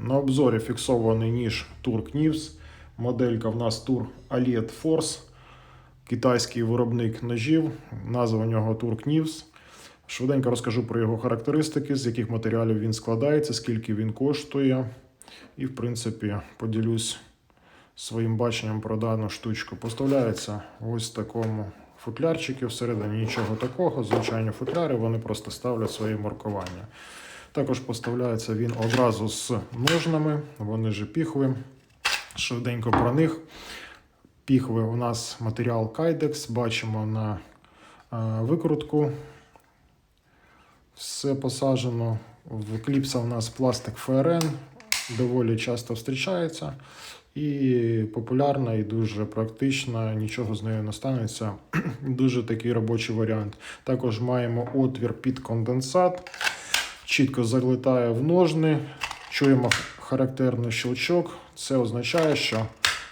На обзорі фіксований ніж Turk Knives. Моделька в нас Tur Aliet Force. Китайський виробник ножів. Назва у нього Turk Knives. Швиденько розкажу про його характеристики, з яких матеріалів він складається, скільки він коштує. І, в принципі, поділюсь своїм баченням про дану штучку. Поставляється ось в такому футлярчику. Всередині нічого такого. Звичайні футляри, вони просто ставлять своє маркування. Також поставляється він одразу з ножнами, вони же піхви. Швиденько про них. Піхви у нас матеріал Kydex, бачимо на е, викрутку. Все посаджено. В кліпса у нас пластик ФРН, доволі часто зустрічається. І популярна, і дуже практична, нічого з нею не станеться. Дуже такий робочий варіант. Також маємо отвір під конденсат, чітко залітає в ножни, чуємо характерний щелчок. Це означає, що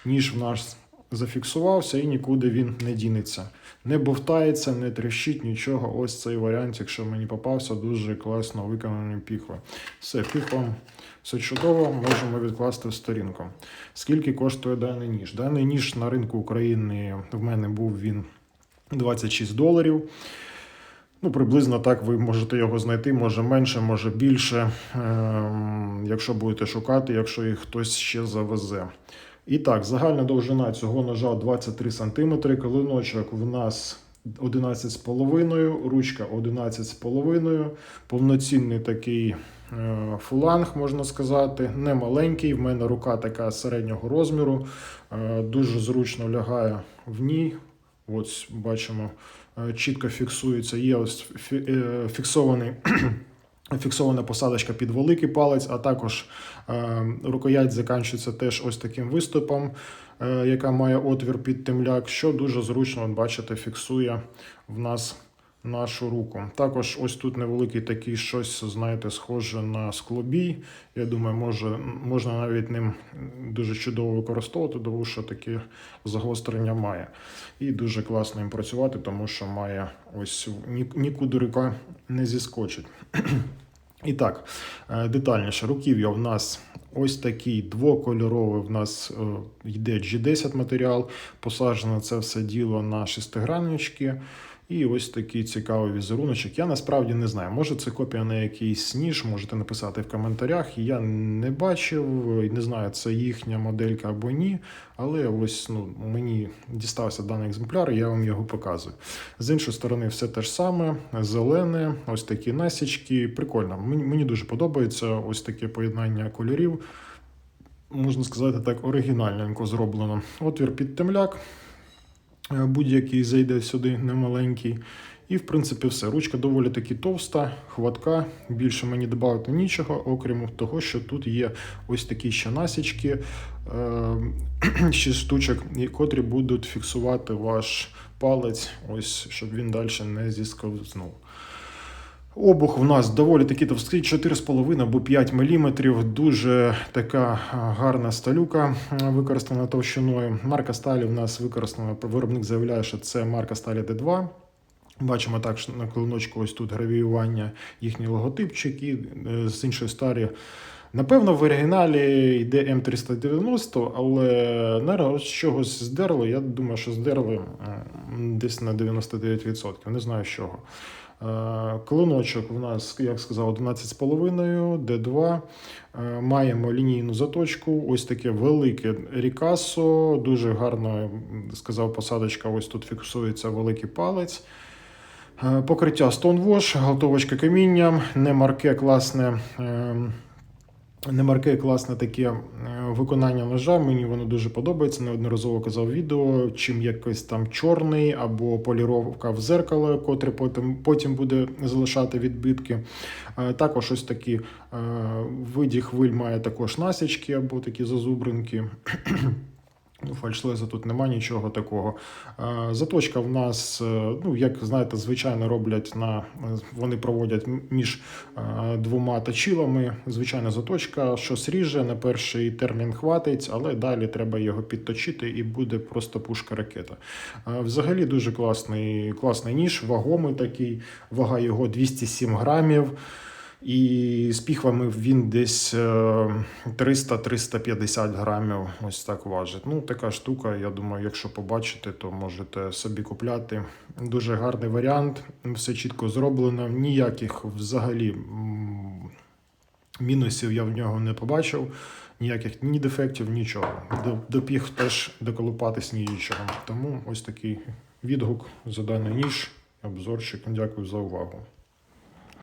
ніж в нас зафіксувався і нікуди він не дінеться. Не бовтається, не тріщить нічого. Ось цей варіант, якщо мені попався, дуже класно виконані піхви. Все, піхвам все чудово, можемо відкласти в сторінку. Скільки коштує даний ніж? Даний ніж на ринку України в мене був він 26 доларів. Ну, приблизно так ви можете його знайти, може менше, може більше, ем, якщо будете шукати, якщо їх хтось ще завезе. І так, загальна довжина цього ножа 23 см, клиночок в нас 11,5, ручка 11,5, повноцінний такий е, фуланг, можна сказати, не маленький. В мене рука така середнього розміру, е, дуже зручно лягає в ній. Ось бачимо, е, чітко фіксується. Є ось е, фіксований. Фіксована посадочка під великий палець, а також е, рукоять заканчується теж ось таким виступом, яка має отвір під темляк, що дуже зручно, бачите, фіксує в нас нашу руку. Також ось тут невеликий такий щось, знаєте, схоже на склобій. Я думаю, може, можна навіть ним дуже чудово використовувати, тому що таке загострення має. І дуже класно їм працювати, тому що має ось ні- нікуди рука не зіскочить. І так, е, детальніше, руків'я в нас ось такий двокольоровий. В нас е, йде G10 матеріал, посаджено це все діло на шестиграннички. І ось такий цікавий візеруночок. Я насправді не знаю. Може це копія на якийсь ніж, можете написати в коментарях. Я не бачив, не знаю, це їхня моделька або ні. Але ось ну, мені дістався даний екземпляр, і я вам його показую. З іншої сторони, все те ж саме, зелене, ось такі насічки. Прикольно. Мені дуже подобається ось таке поєднання кольорів. Можна сказати так, оригінальненько зроблено. Отвір під темляк. Е, Будь-який зайде сюди немаленький. І, в принципі, все. Ручка доволі таки товста, хватка. Більше мені додати нічого, окрім того, що тут є ось такі ще насічки, е, штучок, котрі будуть фіксувати ваш палець, ось, щоб він далі не зісковзнув. Обух в нас доволі таки товстий, 4,5 або 5 мм. Дуже така гарна сталюка використана товщиною. Марка сталі в нас використана. Виробник заявляє, що це марка сталі D2. Бачимо також на клиночку ось тут гравіювання їхній логотипчик і е, з іншої старі. Напевно, в оригіналі йде М390, але наразі чогось здерли. Я думаю, що здерли десь на 99%. Не знаю з чого. Е, Клиночок у нас, як сказав, 11,5, D2. Е, Маємо лінійну заточку, ось таке велике рікасо. Дуже гарно сказав посадочка. Ось тут фіксується великий палець. Е, Покриття Stonewash, галтовочка камінням, не марке класне. ем, не марке класне таке виконання ножа. Мені воно дуже подобається. Неодноразово казав відео. Чим якийсь там чорний або поліровка в зеркало, котре потім, потім буде залишати відбитки. Е, Також ось такі е, виді хвиль має також насічки або такі зазубринки. Фальшлеза тут нема нічого такого. Е, Заточка в нас, е, ну як знаєте, звичайно роблять на вони проводять між е, двома точилами. Звичайна заточка, що сріже, на перший термін хватить, але далі треба його підточити і буде просто пушка ракета. Взагалі дуже класний, класний ніж, вагомий такий, вага його 207 грамів. І з піхвами він десь е, 300-350 грамів. Ось так важить. Ну, така штука, я думаю, якщо побачите, то можете собі купляти. Дуже гарний варіант. Все чітко зроблено. Ніяких взагалі мінусів я в нього не побачив. Ніяких ні дефектів, нічого. До, до піх теж доколупатись нічого. Тому ось такий відгук за даний ніж. Обзорчик. Дякую за увагу.